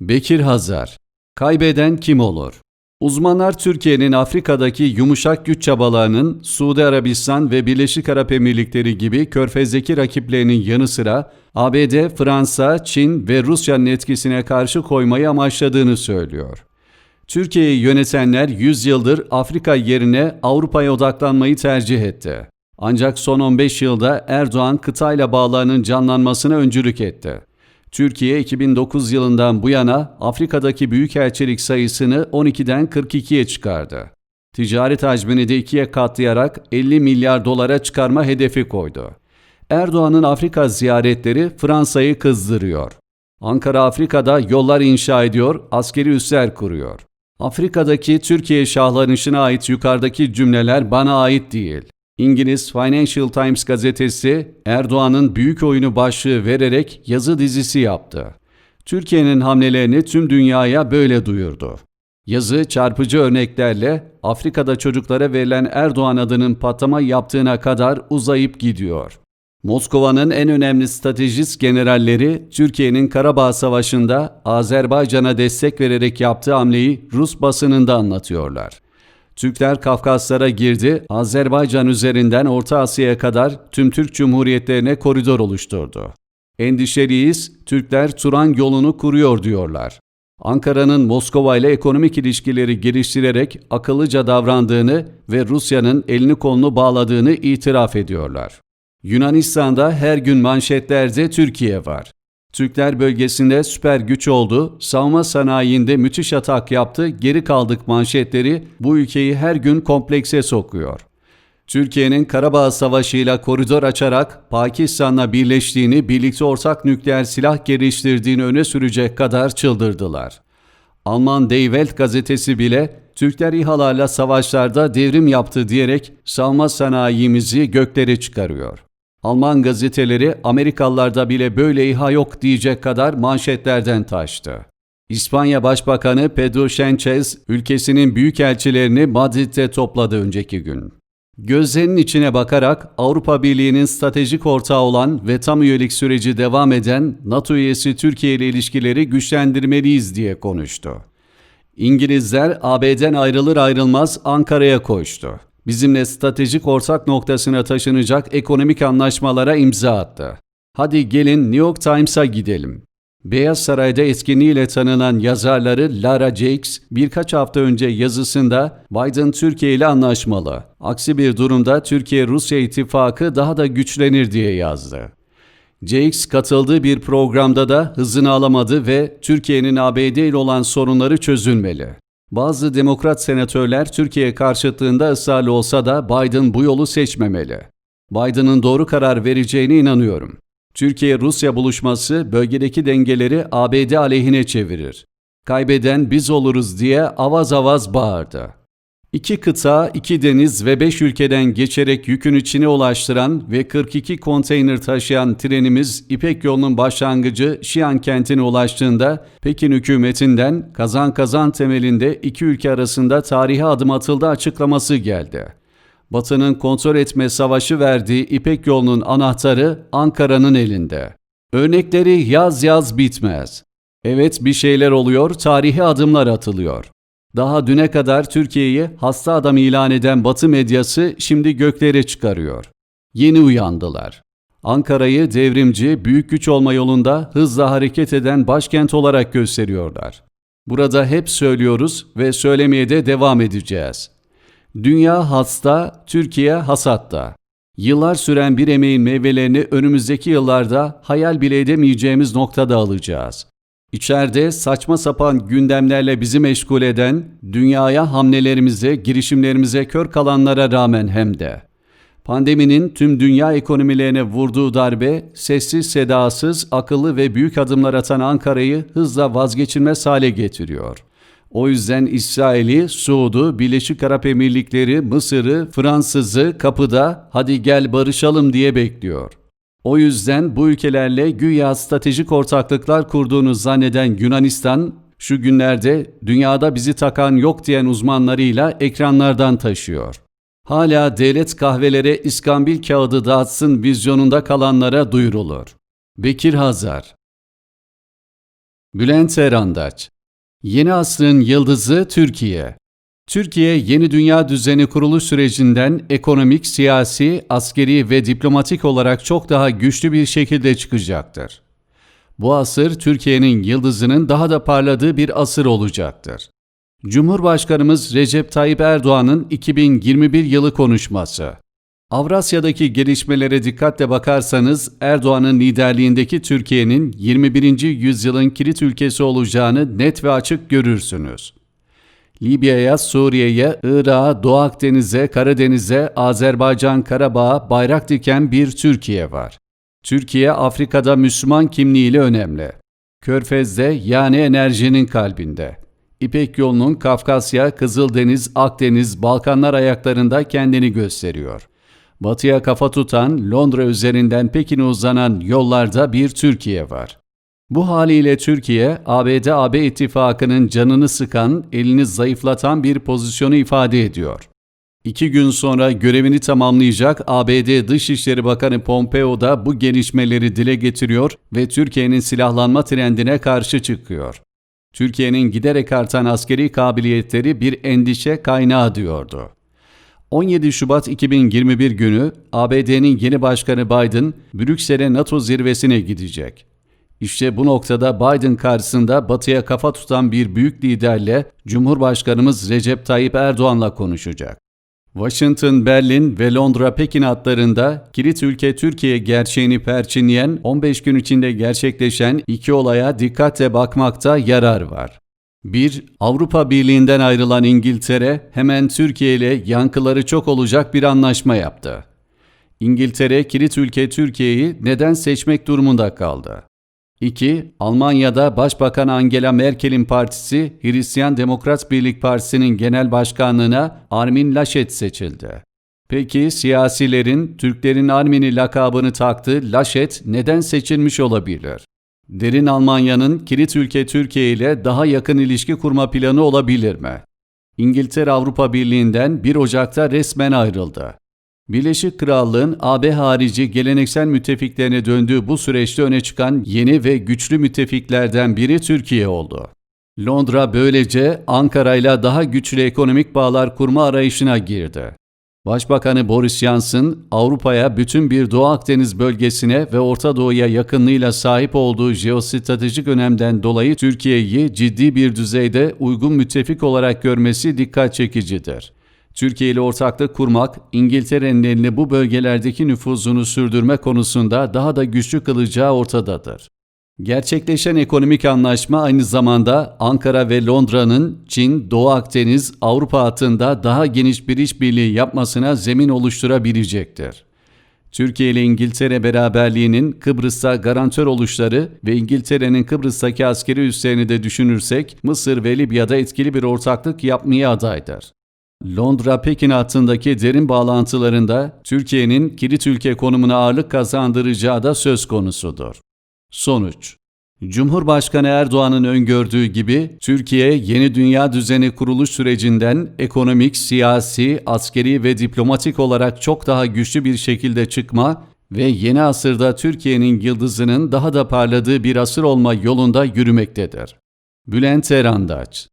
Bekir Hazar Kaybeden kim olur? Uzmanlar Türkiye'nin Afrika'daki yumuşak güç çabalarının Suudi Arabistan ve Birleşik Arap Emirlikleri gibi körfezdeki rakiplerinin yanı sıra ABD, Fransa, Çin ve Rusya'nın etkisine karşı koymayı amaçladığını söylüyor. Türkiye'yi yönetenler 100 yıldır Afrika yerine Avrupa'ya odaklanmayı tercih etti. Ancak son 15 yılda Erdoğan kıtayla bağlarının canlanmasına öncülük etti. Türkiye 2009 yılından bu yana Afrika'daki büyükelçilik sayısını 12'den 42'ye çıkardı. Ticaret hacmini de ikiye katlayarak 50 milyar dolara çıkarma hedefi koydu. Erdoğan'ın Afrika ziyaretleri Fransa'yı kızdırıyor. Ankara Afrika'da yollar inşa ediyor, askeri üsler kuruyor. Afrika'daki Türkiye şahlanışına ait yukarıdaki cümleler bana ait değil. İngiliz Financial Times gazetesi Erdoğan'ın büyük oyunu başlığı vererek yazı dizisi yaptı. Türkiye'nin hamlelerini tüm dünyaya böyle duyurdu. Yazı çarpıcı örneklerle Afrika'da çocuklara verilen Erdoğan adının patlama yaptığına kadar uzayıp gidiyor. Moskova'nın en önemli stratejist generalleri Türkiye'nin Karabağ Savaşı'nda Azerbaycan'a destek vererek yaptığı hamleyi Rus basınında anlatıyorlar. Türkler Kafkaslara girdi, Azerbaycan üzerinden Orta Asya'ya kadar tüm Türk Cumhuriyetlerine koridor oluşturdu. Endişeliyiz, Türkler Turan yolunu kuruyor diyorlar. Ankara'nın Moskova ile ekonomik ilişkileri geliştirerek akıllıca davrandığını ve Rusya'nın elini kolunu bağladığını itiraf ediyorlar. Yunanistan'da her gün manşetlerde Türkiye var. Türkler bölgesinde süper güç oldu, savunma sanayinde müthiş atak yaptı, geri kaldık manşetleri bu ülkeyi her gün komplekse sokuyor. Türkiye'nin Karabağ Savaşı'yla koridor açarak Pakistan'la birleştiğini, birlikte ortak nükleer silah geliştirdiğini öne sürecek kadar çıldırdılar. Alman Die Welt gazetesi bile Türkler İHA'larla savaşlarda devrim yaptı diyerek savunma sanayimizi göklere çıkarıyor. Alman gazeteleri Amerikalılarda bile böyle İHA yok diyecek kadar manşetlerden taştı. İspanya Başbakanı Pedro Sánchez ülkesinin büyükelçilerini Madrid'de topladı önceki gün. Gözlerinin içine bakarak Avrupa Birliği'nin stratejik ortağı olan ve tam üyelik süreci devam eden NATO üyesi Türkiye ile ilişkileri güçlendirmeliyiz diye konuştu. İngilizler AB'den ayrılır ayrılmaz Ankara'ya koştu. Bizimle stratejik ortak noktasına taşınacak ekonomik anlaşmalara imza attı. Hadi gelin New York Times'a gidelim. Beyaz Saray'da etkinliğiyle tanınan yazarları Lara Jakes birkaç hafta önce yazısında Biden Türkiye ile anlaşmalı. Aksi bir durumda Türkiye-Rusya ittifakı daha da güçlenir diye yazdı. Jakes katıldığı bir programda da hızını alamadı ve Türkiye'nin ABD ile olan sorunları çözülmeli. Bazı demokrat senatörler Türkiye karşıtlığında ısrarlı olsa da Biden bu yolu seçmemeli. Biden'ın doğru karar vereceğine inanıyorum. Türkiye-Rusya buluşması bölgedeki dengeleri ABD aleyhine çevirir. Kaybeden biz oluruz diye avaz avaz bağırdı. İki kıta, iki deniz ve beş ülkeden geçerek yükünü Çin'e ulaştıran ve 42 konteyner taşıyan trenimiz İpek yolunun başlangıcı Şian kentine ulaştığında Pekin hükümetinden kazan kazan temelinde iki ülke arasında tarihe adım atıldı açıklaması geldi. Batı'nın kontrol etme savaşı verdiği İpek yolunun anahtarı Ankara'nın elinde. Örnekleri yaz yaz bitmez. Evet bir şeyler oluyor, tarihi adımlar atılıyor. Daha düne kadar Türkiye'yi hasta adam ilan eden Batı medyası şimdi göklere çıkarıyor. Yeni uyandılar. Ankara'yı devrimci, büyük güç olma yolunda hızla hareket eden başkent olarak gösteriyorlar. Burada hep söylüyoruz ve söylemeye de devam edeceğiz. Dünya hasta, Türkiye hasatta. Yıllar süren bir emeğin meyvelerini önümüzdeki yıllarda hayal bile edemeyeceğimiz noktada alacağız. İçeride saçma sapan gündemlerle bizi meşgul eden, dünyaya hamlelerimize, girişimlerimize kör kalanlara rağmen hem de. Pandeminin tüm dünya ekonomilerine vurduğu darbe, sessiz sedasız, akıllı ve büyük adımlar atan Ankara'yı hızla vazgeçilmez hale getiriyor. O yüzden İsrail'i, Suud'u, Birleşik Arap Emirlikleri, Mısır'ı, Fransız'ı kapıda hadi gel barışalım diye bekliyor. O yüzden bu ülkelerle güya stratejik ortaklıklar kurduğunu zanneden Yunanistan, şu günlerde dünyada bizi takan yok diyen uzmanlarıyla ekranlardan taşıyor. Hala devlet kahvelere iskambil kağıdı dağıtsın vizyonunda kalanlara duyurulur. Bekir Hazar Bülent Erandaç Yeni asrın yıldızı Türkiye. Türkiye yeni dünya düzeni kuruluş sürecinden ekonomik, siyasi, askeri ve diplomatik olarak çok daha güçlü bir şekilde çıkacaktır. Bu asır Türkiye'nin yıldızının daha da parladığı bir asır olacaktır. Cumhurbaşkanımız Recep Tayyip Erdoğan'ın 2021 yılı konuşması. Avrasya'daki gelişmelere dikkatle bakarsanız Erdoğan'ın liderliğindeki Türkiye'nin 21. yüzyılın kilit ülkesi olacağını net ve açık görürsünüz. Libya'ya, Suriye'ye, Irak'a, Doğu Akdeniz'e, Karadeniz'e, Azerbaycan, Karabağ'a bayrak diken bir Türkiye var. Türkiye Afrika'da Müslüman kimliğiyle önemli. Körfez'de yani enerjinin kalbinde. İpek yolunun Kafkasya, Kızıldeniz, Akdeniz, Balkanlar ayaklarında kendini gösteriyor. Batıya kafa tutan, Londra üzerinden Pekin'e uzanan yollarda bir Türkiye var. Bu haliyle Türkiye, ABD-AB ittifakının canını sıkan, elini zayıflatan bir pozisyonu ifade ediyor. İki gün sonra görevini tamamlayacak ABD Dışişleri Bakanı Pompeo da bu gelişmeleri dile getiriyor ve Türkiye'nin silahlanma trendine karşı çıkıyor. Türkiye'nin giderek artan askeri kabiliyetleri bir endişe kaynağı diyordu. 17 Şubat 2021 günü ABD'nin yeni başkanı Biden Brüksel'e NATO zirvesine gidecek. İşte bu noktada Biden karşısında batıya kafa tutan bir büyük liderle Cumhurbaşkanımız Recep Tayyip Erdoğan'la konuşacak. Washington, Berlin ve Londra Pekin hatlarında kilit ülke Türkiye gerçeğini perçinleyen 15 gün içinde gerçekleşen iki olaya dikkatle bakmakta yarar var. 1. Avrupa Birliği'nden ayrılan İngiltere hemen Türkiye ile yankıları çok olacak bir anlaşma yaptı. İngiltere kilit ülke Türkiye'yi neden seçmek durumunda kaldı? 2. Almanya'da Başbakan Angela Merkel'in partisi Hristiyan Demokrat Birlik Partisi'nin genel başkanlığına Armin Laschet seçildi. Peki siyasilerin Türklerin Armin'i lakabını taktığı Laschet neden seçilmiş olabilir? Derin Almanya'nın kilit ülke Türkiye ile daha yakın ilişki kurma planı olabilir mi? İngiltere Avrupa Birliği'nden 1 Ocak'ta resmen ayrıldı. Birleşik Krallığın AB harici geleneksel müttefiklerine döndüğü bu süreçte öne çıkan yeni ve güçlü müttefiklerden biri Türkiye oldu. Londra böylece Ankara ile daha güçlü ekonomik bağlar kurma arayışına girdi. Başbakanı Boris Johnson, Avrupa'ya bütün bir Doğu Akdeniz bölgesine ve Orta Doğu'ya yakınlığıyla sahip olduğu jeostratejik önemden dolayı Türkiye'yi ciddi bir düzeyde uygun müttefik olarak görmesi dikkat çekicidir. Türkiye ile ortaklık kurmak, İngiltere'nin elini bu bölgelerdeki nüfuzunu sürdürme konusunda daha da güçlü kılacağı ortadadır. Gerçekleşen ekonomik anlaşma aynı zamanda Ankara ve Londra'nın Çin, Doğu Akdeniz, Avrupa hattında daha geniş bir işbirliği yapmasına zemin oluşturabilecektir. Türkiye ile İngiltere beraberliğinin Kıbrıs'ta garantör oluşları ve İngiltere'nin Kıbrıs'taki askeri üslerini de düşünürsek Mısır ve Libya'da etkili bir ortaklık yapmaya adaydır. Londra-Pekin hattındaki derin bağlantılarında Türkiye'nin kilit ülke konumuna ağırlık kazandıracağı da söz konusudur. Sonuç Cumhurbaşkanı Erdoğan'ın öngördüğü gibi Türkiye yeni dünya düzeni kuruluş sürecinden ekonomik, siyasi, askeri ve diplomatik olarak çok daha güçlü bir şekilde çıkma ve yeni asırda Türkiye'nin yıldızının daha da parladığı bir asır olma yolunda yürümektedir. Bülent Erandaç